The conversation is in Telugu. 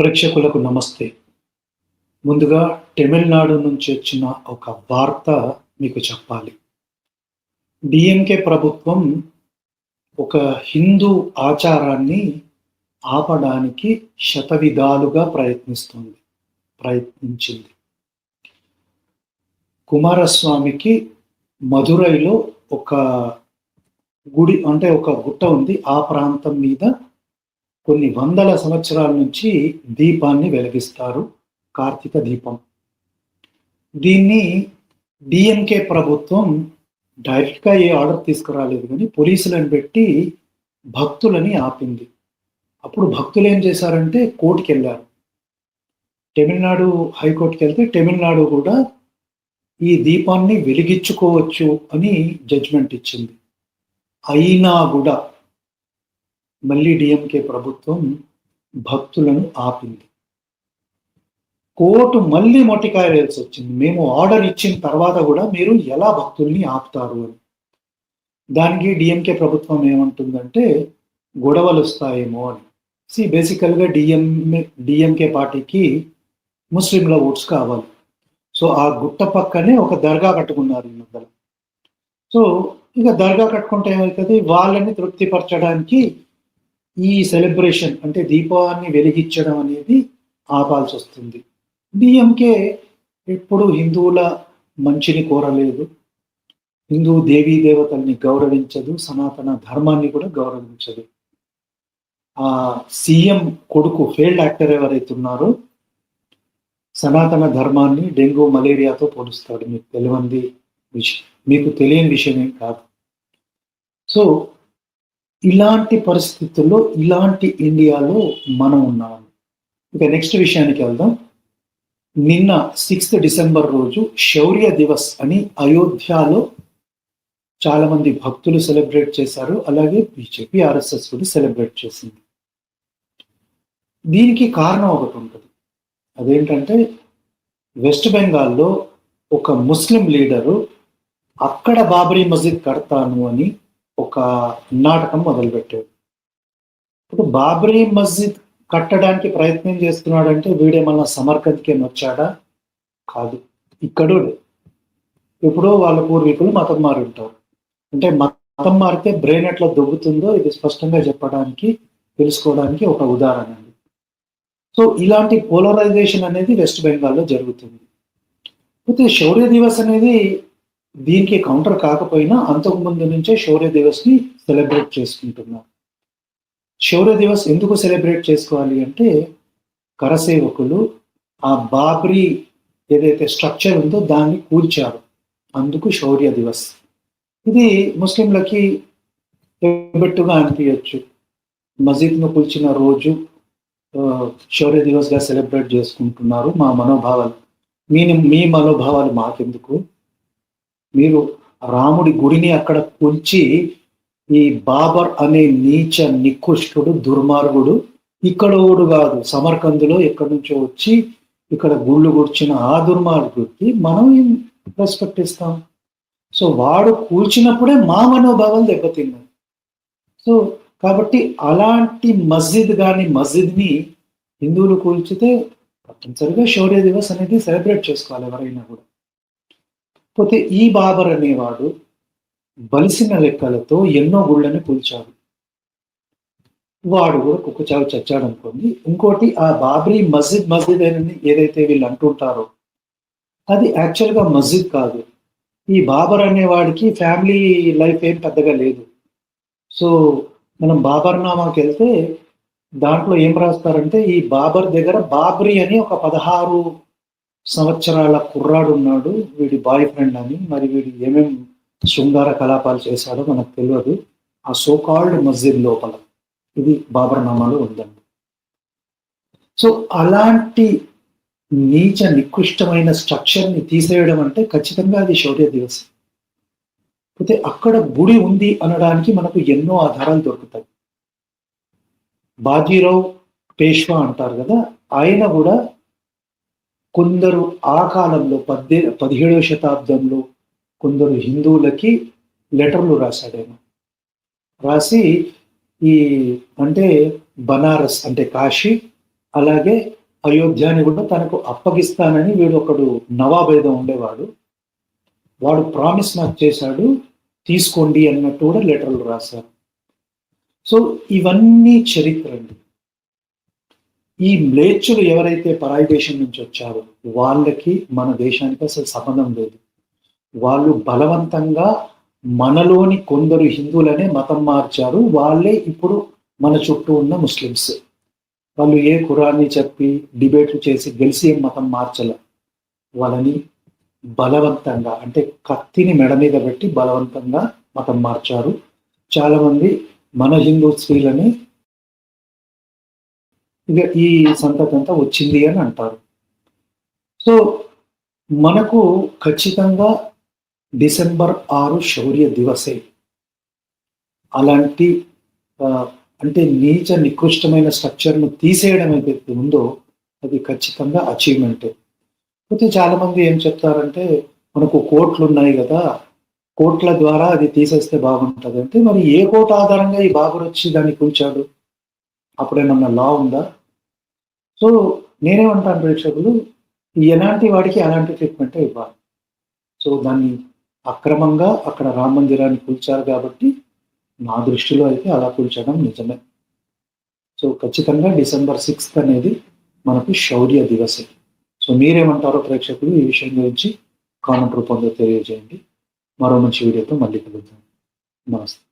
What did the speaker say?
ప్రేక్షకులకు నమస్తే. ముందుగా తమిళనాడు నుంచి వచ్చిన ఒక వార్త మీకు చెప్పాలి. డిఎంకే ప్రభుత్వం ఒక హిందూ ఆచారాన్ని ఆపడానికి శతవిధాలుగా ప్రయత్నిస్తుంది ప్రయత్నించింది. కుమారస్వామికి మధురైలో ఒక గుడి అంటే ఒక గుట్ట ఉంది ఆ ప్రాంతం మీద కొన్ని వందల సంవత్సరాల నుంచి దీపాన్ని వెలిగిస్తారు కార్తీక దీపం. దీన్ని డిఎంకే ప్రభుత్వం డైరెక్ట్గా ఏ ఆర్డర్ తీసుకురాలేదు కానీ పోలీసులను పెట్టి భక్తులని ఆపింది. అప్పుడు భక్తులు ఏం చేశారంటే కోర్టుకి వెళ్ళారు తమిళనాడు హైకోర్టుకి వెళ్తే తమిళనాడు కూడా ఈ దీపాన్ని వెలిగించుకోవచ్చు అని జడ్జ్మెంట్ ఇచ్చింది. అయినా కూడా మళ్ళీ డిఎంకే ప్రభుత్వం భక్తులను ఆపింది. కోర్టు మళ్ళీ మొట్టికాయ వేయాల్సి వచ్చింది. మేము ఆర్డర్ ఇచ్చిన తర్వాత కూడా మీరు ఎలా భక్తుల్ని ఆపుతారు అని. దానికి డిఎంకే ప్రభుత్వం ఏమంటుందంటే గొడవలు వస్తాయేమో అని. సి బేసికల్గా డిఎం డిఎంకే పార్టీకి ముస్లింల ఓట్స్ కావాలి. సో ఆ గుట్ట పక్కనే ఒక దర్గా కట్టుకున్నారు ఈ మధ్యలో. సో ఇక దర్గా కట్టుకుంటే ఏమవుతుంది? వాళ్ళని తృప్తిపరచడానికి ఈ సెలబ్రేషన్ అంటే దీపాన్ని వెలిగించడం అనేది ఆపాల్సి వస్తుంది. డిఎంకే ఎప్పుడు హిందువుల మంచిని కోరలేదు. హిందూ దేవీ దేవతల్ని గౌరవించదు సనాతన ధర్మాన్ని కూడా గౌరవించదు. ఆ సీఎం కొడుకు ఫెయిల్డ్ యాక్టర్ ఎవరైతే ఉన్నారో సనాతన ధర్మాన్ని డెంగ్యూ మలేరియాతో పోలుస్తాడు. మీకు తెలియంది విషయం మీకు తెలియని విషయం ఏం కాదు. సో ఇలాంటి పరిస్థితుల్లో ఇలాంటి ఇండియాలో మనం ఉన్నాం. ఇక నెక్స్ట్ విషయానికి వెళ్దాం. నిన్న సిక్స్త్ డిసెంబర్ రోజు శౌర్య దివస్ అని అయోధ్యలో చాలా మంది భక్తులు సెలబ్రేట్ చేశారు. అలాగే బీజేపీ ఆర్ఎస్ఎస్ కూడా సెలబ్రేట్ చేసింది. దీనికి కారణం ఒకటి ఉంటుంది. అదేంటంటే వెస్ట్ బెంగాల్లో ఒక ముస్లిం లీడరు అక్కడ బాబరీ మస్జిద్ కడతాను అని ఒక నాటకం మొదలుపెట్టాడు. ఇప్పుడు బాబ్రీ మస్జిద్ కట్టడానికి ప్రయత్నం చేస్తున్నాడంటే వీడేమన్నా సమర్కంత్కి వచ్చాడా? కాదు. ఇక్కడు ఇప్పుడు వాళ్ళ పూర్వీకులు మతం మారి ఉంటారు. అంటే మతం మారితే బ్రెయిన్ ఎట్లా దొబ్బుతుందో ఇది స్పష్టంగా చెప్పడానికి తెలుసుకోవడానికి ఒక ఉదాహరణ అండి. సో ఇలాంటి పోలరైజేషన్ అనేది వెస్ట్ బెంగాల్లో జరుగుతుంది. అయితే శౌర్య దివస్ అనేది దీనికి కౌంటర్ కాకపోయినా అంతకు ముందు నుంచే శౌర్య దివస్ని సెలబ్రేట్ చేసుకుంటున్నారు శౌర్య దివస్ ఎందుకు సెలబ్రేట్ చేసుకోవాలి అంటే కరసేవకులు ఆ బాబ్రీ ఏదైతే స్ట్రక్చర్ ఉందో దాన్ని కూల్చారు. అందుకు శౌర్య దివస్. ఇది ముస్లింలకి బెట్టుగా అనిపించచ్చు. మసీద్ను కూల్చిన రోజు శౌర్య దివస్గా సెలబ్రేట్ చేసుకుంటున్నారు మా మనోభావాలు. మీ మీ మనోభావాలు మాకెందుకు? మీరు రాముడి గుడిని అక్కడ ఉంచి ఈ బాబర్ అనే నీచ నికృష్టుడు దుర్మార్గుడు ఇక్కడ ఓడు కాదు సమర్కందులో ఎక్కడి నుంచో వచ్చి ఇక్కడ గుళ్ళు కూర్చిన ఆ దుర్మార్గుడికి మనం రెస్పెక్ట్ ఇస్తాం? సో వాడు కూల్చినప్పుడే మా మనోభావాలు దెబ్బతిన్నాయి. సో కాబట్టి అలాంటి మస్జిద్ కానీ మస్జిద్ని హిందువులు కూల్చితే తప్పనిసరిగా శౌర్య దివస్ అనేది సెలబ్రేట్ చేసుకోవాలి ఎవరైనా కూడా. పోతే ఈ బాబర్ అనేవాడు బలిసిన లెక్కలతో ఎన్నో గుళ్ళని కూల్చాడు. వాడు కూడా కుక్కచావు చచ్చాడు అనుకోండి. ఇంకోటి ఆ బాబ్రీ మస్జిద్ మస్జిద్ అని ఏదైతే వీళ్ళు అంటుంటారో అది యాక్చువల్గా మస్జిద్ కాదు. ఈ బాబర్ అనేవాడికి ఫ్యామిలీ లైఫ్ ఏం పెద్దగా లేదు. సో మనం బాబర్ నామాకి వెళ్తే దాంట్లో ఏం రాస్తారంటే ఈ బాబర్ దగ్గర బాబ్రీ అని ఒక పదహారు సంవత్సరాల కుర్రాడు ఉన్నాడు వీడి బాయ్ ఫ్రెండ్ అని. మరి వీడు ఏమేం శృంగార కలాపాలు చేశాడో మనకు తెలియదు. ఆ సోకాల్డ్ మస్జిద్ లోపల. ఇది బాబర్నామాలో ఉందండి. సో అలాంటి నీచ నికృష్టమైన స్ట్రక్చర్ని తీసేయడం అంటే ఖచ్చితంగా అది శౌర్య దివసం. అయితే అక్కడ గుడి ఉంది అనడానికి మనకు ఎన్నో ఆధారాలు దొరుకుతాయి. బాజీరావు పేష్వా అంటారు కదా ఆయన కూడా కొందరు ఆ కాలంలో పద్దె పదిహేడవ శతాబ్దంలో కొందరు హిందువులకి లెటర్లు రాశాడేమో. రాసి ఈ అంటే బనారస్ అంటే కాశీ అలాగే అయోధ్యని కూడా తనకు అప్పగిస్తానని వీడు ఒకడు నవాబేదం ఉండేవాడు. వాడు ప్రామిస్ నాకు చేశాడు తీసుకోండి అన్నట్టు కూడా లెటర్లు రాశారు. సో ఇవన్నీ చరిత్ర అండి ఈ మ్లేచ్చులు ఎవరైతే పరాయి దేశం నుంచి వచ్చారో వాళ్ళకి మన దేశానికి అసలు సంబంధం లేదు. వాళ్ళు బలవంతంగా మనలోని కొందరు హిందువులనే మతం మార్చారు. వాళ్ళే ఇప్పుడు మన చుట్టూ ఉన్న ముస్లిమ్స్. వాళ్ళు ఏ కురాన్ని చెప్పి డిబేట్లు చేసి గెలిచి ఏం మతం మార్చలే? వాళ్ళని బలవంతంగా అంటే కత్తిని మెడ మీద పెట్టి బలవంతంగా మతం మార్చారు. చాలా మంది మన హిందూ స్త్రీలని ఇక ఈ సంతతి అంతా వచ్చింది అని అంటారు. సో మనకు ఖచ్చితంగా డిసెంబర్ ఆరు శౌర్య దివసే. అలాంటి అంటే నీచ నికృష్టమైన స్ట్రక్చర్ను తీసేయడం ఏదైతే ఉందో అది ఖచ్చితంగా అచీవ్మెంట్. అయితే చాలా మంది ఏం చెప్తారంటే మనకు కోట్లు ఉన్నాయి కదా కోట్ల ద్వారా అది తీసేస్తే బాగుంటుంది అంటే మరి ఏ కోట ఆధారంగా ఈ బాబురు వచ్చి దాన్ని కూల్చాడు? అప్పుడేమన్నా లా ఉందా? సో నేనేమంటాను ప్రేక్షకులు ఎలాంటి వాడికి అలాంటి ట్రీట్మెంటే ఇవ్వాలి. సో దాన్ని అక్రమంగా అక్కడ రామ మందిరాన్ని కూల్చారు కాబట్టి నా దృష్టిలో అయితే అలా కూల్చడం నిజమే. సో ఖచ్చితంగా డిసెంబర్ సిక్స్త్ అనేది మనకు శౌర్య దివసే. సో మీరేమంటారో ప్రేక్షకులు ఈ విషయం గురించి కామెంట్ రూపంలో తెలియజేయండి. మరో మంచి వీడియోతో మళ్ళీ కలుద్దాం. నమస్తే.